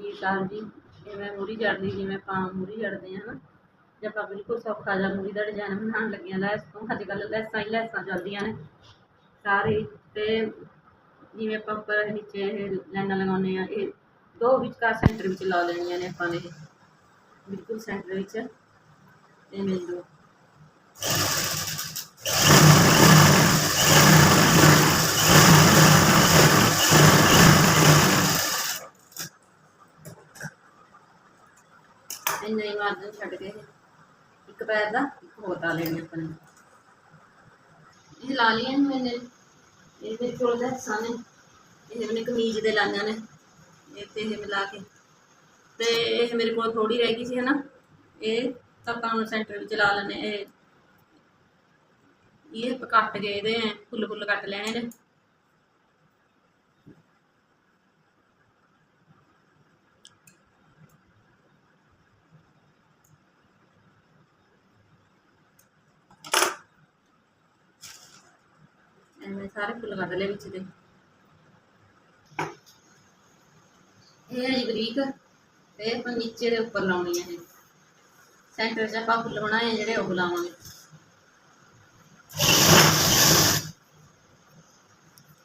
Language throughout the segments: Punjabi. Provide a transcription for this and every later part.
ਜੀ ਅਕਾਲ ਜੀ ਜਿਵੇਂ ਮੂਰੀ ਜੜਦੀ ਜਿਵੇਂ ਆਪਾਂ ਮੂਰੀ ਜੜਦੇ ਹਾਂ ਨਾ, ਜੇ ਆਪਾਂ ਬਿਲਕੁਲ ਸੌਖਾ ਜਿਹਾ ਮੂਰੀ ਦਾ ਡਿਜ਼ਾਈਨ ਬਣਾਉਣ ਲੱਗਿਆ, ਲੈਸ ਤੋਂ ਅੱਜ ਕੱਲ੍ਹ ਲੈਸਾਂ ਹੀ ਲੈਸਾਂ ਚੱਲਦੀਆਂ ਨੇ, ਸਾਰੇ ਤੇ ਜਿਵੇਂ ਆਪਾਂ ਉੱਪਰ ਨੀਚੇ ਇਹ ਲਾਈਨਾਂ ਲਗਾਉਂਦੇ ਆ ਇਹ ਦੋ ਵਿਚਕਾਰ ਸੈਂਟਰ ਵਿੱਚ ਲਾ ਲੈਣੀਆਂ ਨੇ ਆਪਾਂ ਨੇ ਇਹ, ਬਿਲਕੁਲ ਸੈਂਟਰ ਵਿੱਚ ਇਹ ਮਿਲ ਦੋ ਇੰਨਾ ਹੀ ਮਾਰਜਨ ਛੱਡ ਕੇ ਇੱਕ ਪੈਰ ਦਾ, ਇੱਕ ਹੋਰ ਲਾ ਲੈਣੀ ਆਪਾਂ ਨੇ। ਇਹ ਲਾ ਲਈਆਂ ਮੈਨੇ ਇਹ ਮੇਰੇ ਕੋਲ ਦਾ ਹਿੱਸਾ ਨੇ। ਇਹ ਮੈਨੇ ਕਮੀਜ਼ ਦੇ ਲਾਈਆਂ ਨੇ। ਇਹ ਤੇ ਇਹ ਮਿਲਾ ਕੇ। ਤੇ ਇਹ ਮੇਰੇ ਕੋਲ ਥੋੜੀ ਰਹਿ ਗਈ ਸੀ, ਹਨਾ। ਇਹ ਤਾਂ ਆਪਾਂ ਹੁਣ ਸੈਂਟਰ ਵਿੱਚ ਲਾ ਲੈਣੇ ਇਹ ਇਹ ਕੱਟ ਗਏ ਇਹਦੇ ਫੁੱਲ ਫੁੱਲ ਕੱਟ ਲੈਣੇ ਨੇ। ਐਵੇਂ ਸਾਰੇ ਫੁੱਲ ਕੱਢ ਲਏ ਵਿੱਚ ਦੇ। ਇਹ ਹੈ ਬਰੀਕ, ਤੇ ਆਪਾਂ ਨੀਚੇ ਦੇ ਉੱਪਰ ਲਾਉਣੀ ਹੈ ਇਹ। ਸੈਂਟਰ 'ਚ ਆਪਾਂ ਫੁੱਲ ਬਣਾਏ ਜਿਹੜੇ ਉਹ ਲਾਵਾਂਗੇ।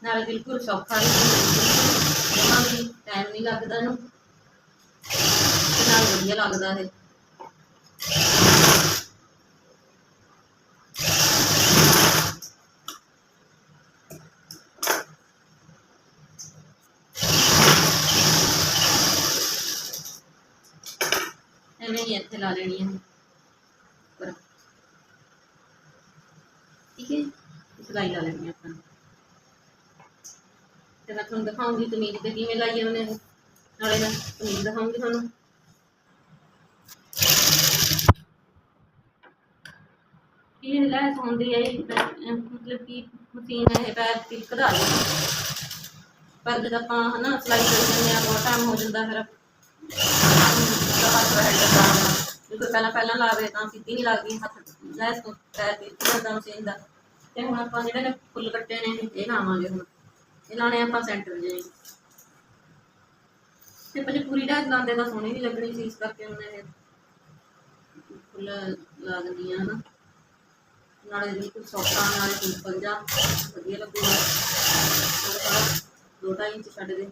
ਨਾਲ ਬਿਲਕੁਲ ਸੌਖਾ ਵੀ ਜਮਾ ਟਾਈਮ ਨਹੀਂ ਲੱਗਦਾ ਇਹਨੂੰ। ਨਾਲ ਵਧੀਆ ਲੱਗਦਾ ਇਹ। ਐਵੇਂ ਹੀ ਇੱਥੇ ਲਾ ਲੈਣੀ ਹੈ ਉੱਪਰ ਠੀਕ ਹੈ ਸਿਲਾਈ ਲਾ ਲੈਣੀ ਆਪਾਂ। ਤੇ ਮੈਂ ਤੁਹਾਨੂੰ ਦਿਖਾਉਂਗੀ ਕਮੀਜ਼ ਤੇ ਕਿਵੇਂ ਲਾਈ ਹੈ ਉਹਨੇ ਨਾਲੇ ਮੈਂ ਕਮੀਜ਼ ਦਿਖਾਉਂਗੀ ਤੁਹਾਨੂੰ। ਇਹ ਲੈਸ ਹੁੰਦੀ ਹੈ ਮਤਲਬ ਕਿ ਮਸ਼ੀਨ ਹੈ ਪੈਰ ਤਿਲਕਦਾ ਹੈ ਪਰ ਜਦ ਆਪਾਂ ਹਨਾ ਸਿਲਾਈ ਕਰੀ ਜਾਂਦੇ ਬਹੁਤ ਟਾਈਮ ਹੋ ਜਾਂਦਾ ਫਿਰ। ਹੱਥ ਪਹਿਲਾਂ ਪਹਿਲਾਂ ਲਾਵੇ ਤਾਂ ਸਿੱਧੀ ਨਹੀਂ ਲੱਗਦੀ ਹੱਥ ਲੈਸ ਤੋਂ, ਪੈਰ ਤਿਲਕ ਜਾਂਦਾ ਮਸ਼ੀਨ ਦਾ ਤੇ ਹੁਣ ਆਪਾਂ ਜਿਹੜੇ ਨੇ ਫੁੱਲ ਕੱਟੇ ਨੇ, ਇਹ ਲਾਵਾਂਗੇ ਹੁਣ। ਇਹ ਲਾਣੇ ਆਪਾਂ ਸੈਂਟਰ ਜੇ ਤੇ ਪਰ ਪੂਰੀ ਡਾਇਟ ਲਾਉਂਦੇ ਤਾਂ ਸੋਹਣੀ ਨਹੀਂ ਲੱਗਣੀ ਸੀ, ਇਸ ਕਰਕੇ ਉਹਨੇ ਇਹ ਫੁੱਲ ਲਾ ਦਿੰਦੀ ਆ ਹਨਾ। ਨਾਲੇ ਬਿਲਕੁਲ ਸੌਖਾ, ਨਾਲੇ ਸਿੰਪਲ ਜਾ, ਵਧੀਆ ਲੱਗੂਗਾ। ਥੋੜ੍ਹਾ ਥੋੜ੍ਹਾ ਦੋ ਢਾਈ ਇੰਚ ਛੱਡ ਦੇ।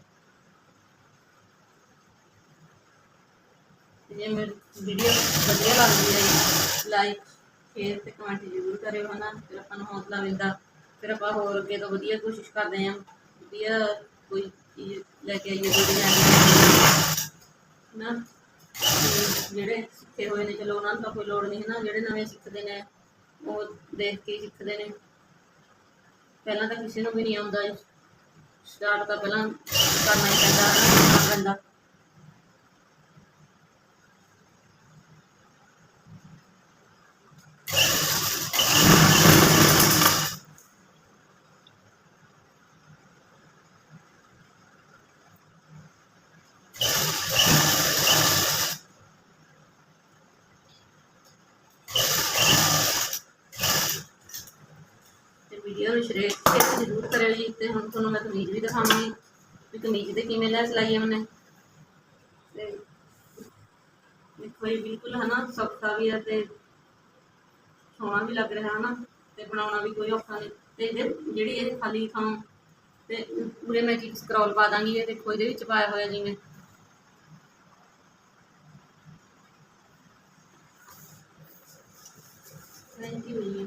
ਜੇ ਮੇਰੀ ਵੀਡੀਓ ਵਧੀਆ ਲੱਗਦੀ ਹੈ ਲਾਈਕ ਸ਼ੇਅਰ ਤੇ ਕਮੈਂਟ ਜ਼ਰੂਰ ਕਰਿਓ, ਹਨਾ? ਫਿਰ ਆਪਾਂ ਨੂੰ ਹੌਸਲਾ ਮਿਲਦਾ। ਫਿਰ ਆਪਾਂ ਹੋਰ ਅੱਗੇ ਤੋਂ ਵਧੀਆ ਕੋਸ਼ਿਸ਼ ਕਰਦੇ ਹਾਂ। ਵਧੀਆ ਕੋਈ ਚੀਜ਼ ਲੈ ਕੇ ਆਈਏ ਜੋ ਡਿਜ਼ਾਈਨ ਨਾ ਜਿਹੜੇ ਸਿੱਖੇ ਹੋਏ ਨੇ, ਚਲੋ ਉਹਨਾਂ ਨੂੰ ਤਾਂ ਕੋਈ ਲੋੜ ਨਹੀਂ ਹੈ ਨਾ ਜਿਹੜੇ ਨਵੇਂ ਸਿੱਖਦੇ ਨੇ, ਉਹ ਦੇਖ ਕੇ ਸਿੱਖਦੇ ਨੇ। ਪਹਿਲਾਂ ਤਾਂ ਕਿਸੇ ਨੂੰ ਵੀ ਨਹੀਂ ਆਉਂਦਾ ਸਟਾਰਟ ਤਾਂ ਪਹਿਲਾਂ ਕਰਨਾ ਹੀ ਪੈਂਦਾ ਕਰਨਾ ਪੈਂਦਾ ਤੇ ਵੀਡੀਓ ਨੂੰ ਸ਼ੇਅਰ ਜ਼ਰੂਰ ਕਰਿਓ ਜੀ। ਤੇ ਹੁਣ ਤੁਹਾਨੂੰ ਮੈਂ ਕਮੀਜ਼ ਵੀ ਦਿਖਾਵਾਂਗੀ ਵੀ ਕਮੀਜ਼ ਦੇ ਕਿਵੇਂ ਲੈਸ ਲਾਈ ਹੈ ਮੈਨੇ ਤੇ ਦੇਖੋ ਇਹ ਬਿਲਕੁਲ ਹਨਾ ਸੌਖਾ ਵੀ ਹੈ ਤੇ ਸੋਹਣਾ ਵੀ ਲੱਗ ਰਿਹਾ ਹਨਾ। ਤੇ ਬਣਾਉਣਾ ਵੀ ਕੋਈ ਔਖਾ ਨਹੀਂ। ਤੇ ਜਿਹੜੀ ਇਹ ਖਾਲੀ ਥਾਂ ਤੇ ਪੂਰੇ ਮੈਂ ਚੀਜ਼ ਸਕਰੋਲ ਪਾ ਦਾਂਗੀ। ਇਹ ਦੇਖੋ ਇਹਦੇ ਵਿੱਚ ਪਾਇਆ ਹੋਇਆ ਜਿਵੇਂ। ਥੈਂਕ ਯੂ ਜੀ